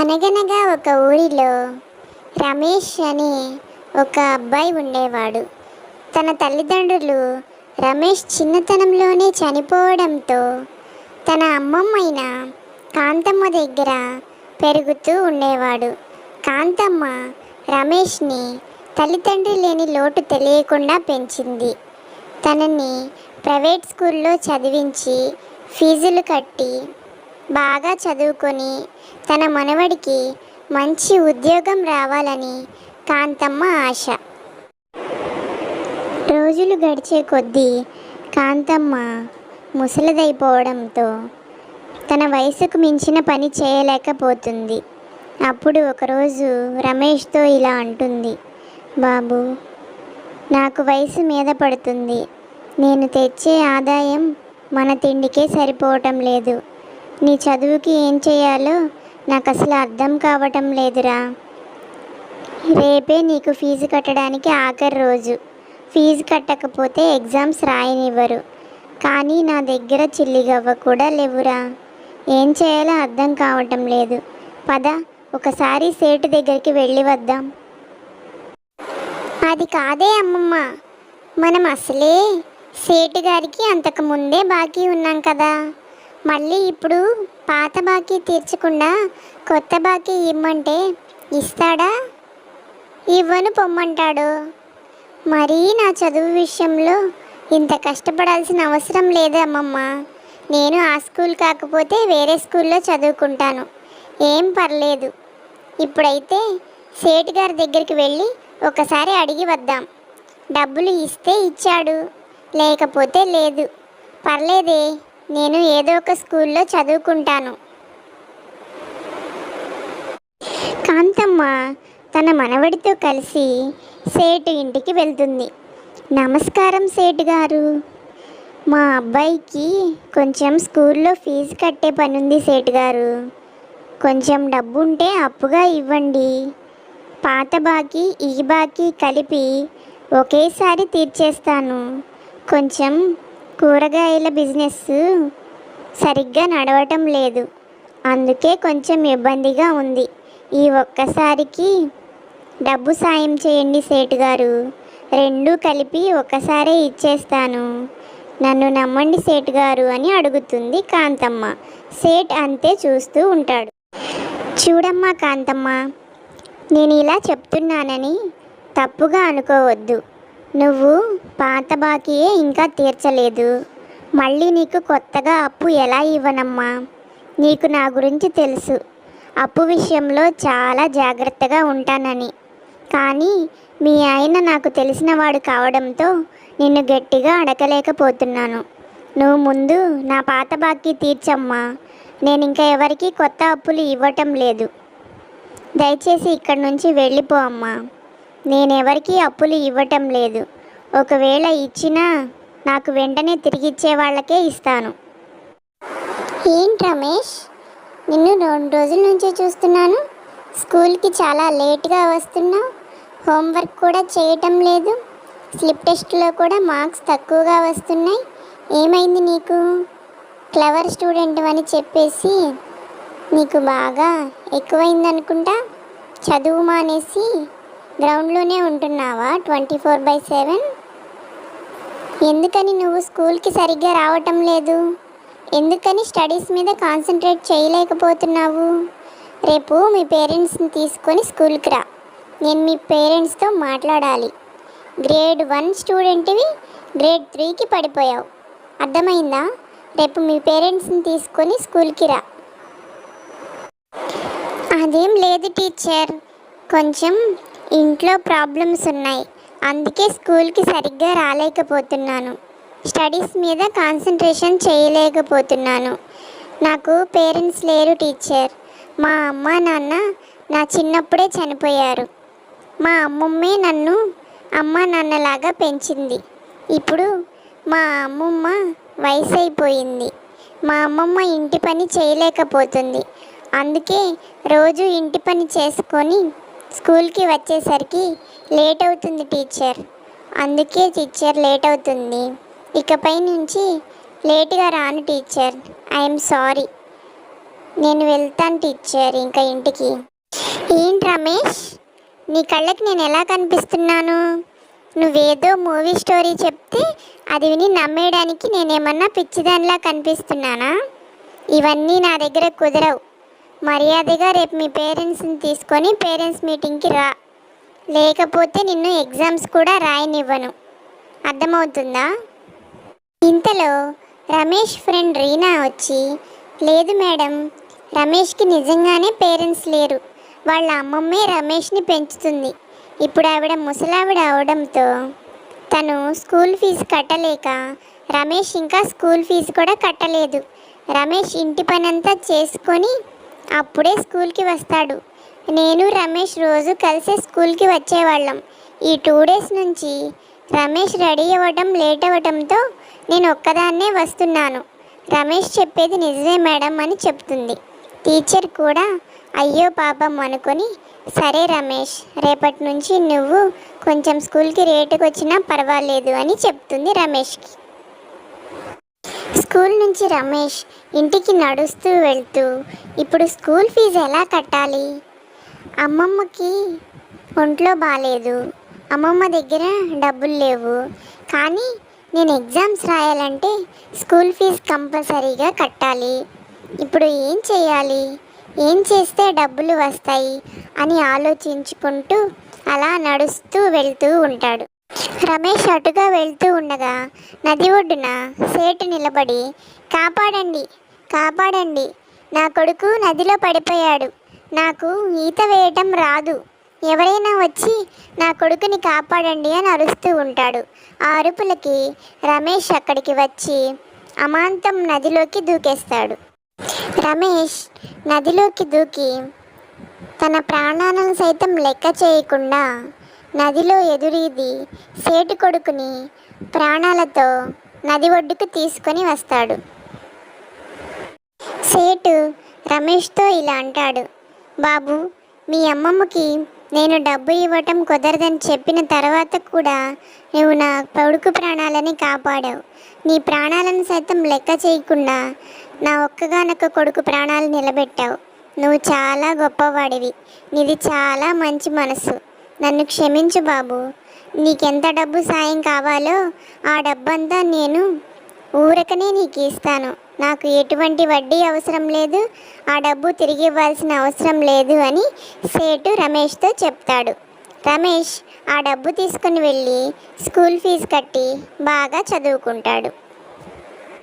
అనగనగా ఒక ఊరిలో రమేష్ అనే ఒక అబ్బాయి ఉండేవాడు. తన తల్లిదండ్రులు రమేష్ చిన్నతనంలోనే చనిపోవడంతో తన అమ్మమ్మైన కాంతమ్మ దగ్గర పెరుగుతూ ఉండేవాడు. కాంతమ్మ రమేష్ని తల్లిదండ్రి లేని లోటు తెలియకుండా పెంచింది. తనని ప్రైవేట్ స్కూల్లో చదివించి ఫీజులు కట్టి బాగా చదువుకొని తన మనవడికి మంచి ఉద్యోగం రావాలని కాంతమ్మ ఆశ. రోజులు గడిచే కొద్దీ కాంతమ్మ ముసలిదైపోవడంతో తన వయసుకు మించిన పని చేయలేకపోతుంది. అప్పుడు ఒకరోజు రమేష్తో ఇలా అంటుంది. బాబు నాకు వయసు మీద పడుతుంది. నేను తెచ్చే ఆదాయం మన తిండికే సరిపోవటం లేదు. నీ చదువుకి ఏం చేయాలో నాకు అసలు అర్థం కావటం లేదురా. రేపే నీకు ఫీజు కట్టడానికి ఆఖరి రోజు. ఫీజు కట్టకపోతే ఎగ్జామ్స్ రాయనివ్వరు. కానీ నా దగ్గర చిల్లిగవ్వ కూడా లేవురా. ఏం చేయాలో అర్థం కావటం లేదు. పద ఒకసారి సేటు దగ్గరికి వెళ్ళి వద్దాం. అది కాదే అమ్మమ్మ. మనం అసలే సేటు గారికి అంతకు ముందే బాకీ ఉన్నాం కదా. మళ్ళీ ఇప్పుడు పాత బాకీ తీర్చకుండా కొత్త బాకీ ఇమ్మంటే ఇస్తాడా? ఇవ్వను పొమ్మంటాడు. మరీ నా చదువు విషయంలో ఇంత కష్టపడాల్సిన అవసరం లేదు అమ్మమ్మ నేను ఆ స్కూల్ కాకపోతే వేరే స్కూల్లో చదువుకుంటాను. ఏం పర్లేదు. ఇప్పుడైతే సేటు గారి దగ్గరికి వెళ్ళి ఒకసారి అడిగి వద్దాం. డబ్బులు ఇస్తే ఇచ్చాడు. లేకపోతే లేదు. పర్లేదే. నేను ఏదో ఒక స్కూల్లో చదువుకుంటాను. కాంతమ్మ తన మనవడితో కలిసి సేటు ఇంటికి వెళ్తుంది. నమస్కారం సేటు గారు. మా అబ్బాయికి కొంచెం స్కూల్లో ఫీజు కట్టే పనుంది సేటు గారు. కొంచెం డబ్బు ఉంటే అప్పుగా ఇవ్వండి. పాత బాకీ ఈ బాకీ కలిపి ఒకేసారి తీర్చేస్తాను. కొంచెం కూరగాయల బిజినెస్ సరిగ్గా నడవటం లేదు. అందుకే కొంచెం ఇబ్బందిగా ఉంది. ఈ ఒక్కసారికి డబ్బు సాయం చేయండి సేటు గారు. రెండు కలిపి ఒక్కసారే ఇచ్చేస్తాను. నన్ను నమ్మండి సేటు గారు అని అడుగుతుంది కాంతమ్మ. సేట్ అంతే చూస్తూ ఉంటాడు. చూడమ్మా కాంతమ్మ నేను ఇలా చెప్తున్నానని తప్పుగా అనుకోవద్దు. నువ్వు పాత బాకీయే ఇంకా తీర్చలేదు. మళ్ళీ నీకు కొత్తగా అప్పు ఎలా ఇవ్వనమ్మా? నీకు నా గురించి తెలుసు. అప్పు విషయంలో చాలా జాగ్రత్తగా ఉంటానని. కానీ మీ ఆయన నాకు తెలిసినవాడు కావడంతో నిన్ను గట్టిగా అడగలేకపోతున్నాను. నువ్వు ముందు నా పాత బాకీ తీర్చమ్మా. నేను ఇంకా ఎవరికీ కొత్త అప్పులు ఇవ్వటం లేదు. దయచేసి ఇక్కడి నుంచి వెళ్ళిపో అమ్మా. నేనెవరికీ అప్పులు ఇవ్వటం లేదు. ఒకవేళ ఇచ్చినా నాకు వెంటనే తిరిగిచ్చే వాళ్ళకే ఇస్తాను. ఏంటి రమేష్? నిన్ను రెండు రోజుల నుంచే చూస్తున్నాను. స్కూల్కి చాలా లేట్గా వస్తున్నావు. హోంవర్క్ కూడా చేయటం లేదు. స్లిప్ టెస్ట్లో కూడా మార్క్స్ తక్కువగా వస్తున్నాయి. ఏమైంది నీకు? క్లవర్ స్టూడెంట్ అని చెప్పేసి నీకు బాగా ఎక్కువైందనుకుంటా? చదువు మానేసి గ్రౌండ్లోనే ఉంటున్నావా? Twenty four by seven? ఎందుకని నువ్వు స్కూల్కి సరిగ్గా రావటం లేదు? ఎందుకని స్టడీస్ మీద కాన్సన్ట్రేట్ చేయలేకపోతున్నావు? రేపు మీ పేరెంట్స్ని తీసుకొని స్కూల్కి రా. నేను మీ పేరెంట్స్తో మాట్లాడాలి. గ్రేడ్ వన్ స్టూడెంట్వి గ్రేడ్ త్రీకి పడిపోయావు. అర్థమైందా? రేపు మీ పేరెంట్స్ని తీసుకొని స్కూల్కి రా. అదేం లేదు టీచర్. కొంచెం ఇంట్లో ప్రాబ్లమ్స్ ఉన్నాయి. అందుకే స్కూల్కి సరిగ్గా రాలేకపోతున్నాను. స్టడీస్ మీద కాన్సన్ట్రేషన్ చేయలేకపోతున్నాను. నాకు పేరెంట్స్ లేరు టీచర్. మా అమ్మ నాన్న నా చిన్నప్పుడే చనిపోయారు. మా అమ్మమ్మే నన్ను అమ్మ నాన్నలాగా పెంచింది. ఇప్పుడు మా అమ్మమ్మ వయసు అయిపోయింది మా అమ్మమ్మ ఇంటి పని చేయలేకపోతుంది. అందుకే రోజు ఇంటి పని చేసుకొని స్కూల్కి వచ్చేసరికి లేట్ అవుతుంది టీచర్. అందుకే టీచర్ లేట్ అవుతుంది. ఇకపై నుంచి లేట్గా రాను టీచర్. I'm sorry. నేను వెళ్తాను టీచర్ ఇంకా ఇంటికి. ఏంటి రమేష్? నీ కళ్ళకి నేను ఎలా కనిపిస్తున్నాను? నువ్వేదో మూవీ స్టోరీ చెప్తే అది విని నమ్మేయడానికి నేనేమన్నా పిచ్చిదానిలా కనిపిస్తున్నానా? ఇవన్నీ నా దగ్గర కుదరవు. మర్యాదగా రేపు మీ పేరెంట్స్ని తీసుకొని పేరెంట్స్ మీటింగ్కి రా. లేకపోతే నిన్ను ఎగ్జామ్స్ కూడా రాయనివ్వను. అర్థమవుతుందా? ఇంతలో రమేష్ ఫ్రెండ్ రీనా వచ్చి లేదు మేడం రమేష్కి నిజంగానే పేరెంట్స్ లేరు. వాళ్ళ అమ్మమ్మే రమేష్ని పెంచుతుంది. ఇప్పుడు ఆవిడ ముసలావిడ అవడంతో తను స్కూల్ ఫీజు కట్టలేక రమేష్ ఇంకా స్కూల్ ఫీజు కూడా కట్టలేదు. రమేష్ ఇంటి పనంతా చేసుకొని అప్పుడే స్కూల్కి వస్తాడు. నేను రమేష్ రోజు కలిసే స్కూల్కి వచ్చేవాళ్ళం. ఈ టూ డేస్ నుంచి రమేష్ రెడీ అవ్వడం లేట్ అవ్వడంతో నేను ఒక్కదాన్నే వస్తున్నాను. రమేష్ చెప్పేది నిజమే మేడం అని చెప్తుంది. టీచర్ కూడా అయ్యో పాపం అనుకొని సరే రమేష్ రేపటి నుంచి నువ్వు కొంచెం స్కూల్కి రేటుకు వచ్చినా పర్వాలేదు అని చెప్తుంది రమేష్కి. స్కూల్ నుంచి రమేష్ ఇంటికి నడుస్తూ వెళ్తూ ఇప్పుడు స్కూల్ ఫీజు ఎలా కట్టాలి? అమ్మమ్మకి ఒంట్లో బాగాలేదు అమ్మమ్మ దగ్గర డబ్బులు లేవు. కానీ నేను ఎగ్జామ్స్ రాయాలంటే స్కూల్ ఫీజు కంపల్సరీగా కట్టాలి. ఇప్పుడు ఏం చేయాలి? ఏం చేస్తే డబ్బులు వస్తాయి? అని ఆలోచించుకుంటూ అలా నడుస్తూ వెళ్తూ ఉంటాడు. రమేష్ అటుగా వెళ్తూ ఉండగా నది ఒడ్డున సేటు నిలబడి కాపాడండి కాపాడండి. నా కొడుకు నదిలో పడిపోయాడు. నాకు ఈత వేయటం రాదు. ఎవరైనా వచ్చి నా కొడుకుని కాపాడండి అని అరుస్తూ ఉంటాడు. ఆ అరుపులకి రమేష్ అక్కడికి వచ్చి అమాంతం నదిలోకి దూకేస్తాడు. రమేష్ నదిలోకి దూకి తన ప్రాణాలను సైతం లెక్క చేయకుండా నదిలో ఎదురీది సేటు కొడుకుని ప్రాణాలతో నది ఒడ్డుకు తీసుకొని వస్తాడు. సేటు రమేష్తో ఇలా అంటాడు బాబు మీ అమ్మమ్మకి నేను డబ్బు ఇవ్వటం కుదరదని చెప్పిన తర్వాత కూడా నువ్వు నా కొడుకు ప్రాణాలని కాపాడావు. నీ ప్రాణాలను సైతం లెక్క చేయకుండా నా ఒక్కగానొక్క కొడుకు ప్రాణాలు నిలబెట్టావు. నువ్వు చాలా గొప్పవాడివి. నీది చాలా మంచి మనసు. నన్ను క్షమించు బాబు. నీకెంత డబ్బు సాయం కావాలో ఆ డబ్బంతా నేను ఊరకనే నీకు ఇస్తాను. నాకు ఎటువంటి వడ్డీ అవసరం లేదు ఆ డబ్బు తిరిగి ఇవ్వాల్సిన అవసరం లేదు అని సేటు రమేష్తో చెప్తాడు. రమేష్ ఆ డబ్బు తీసుకుని వెళ్ళి స్కూల్ ఫీజు కట్టి బాగా చదువుకుంటాడు.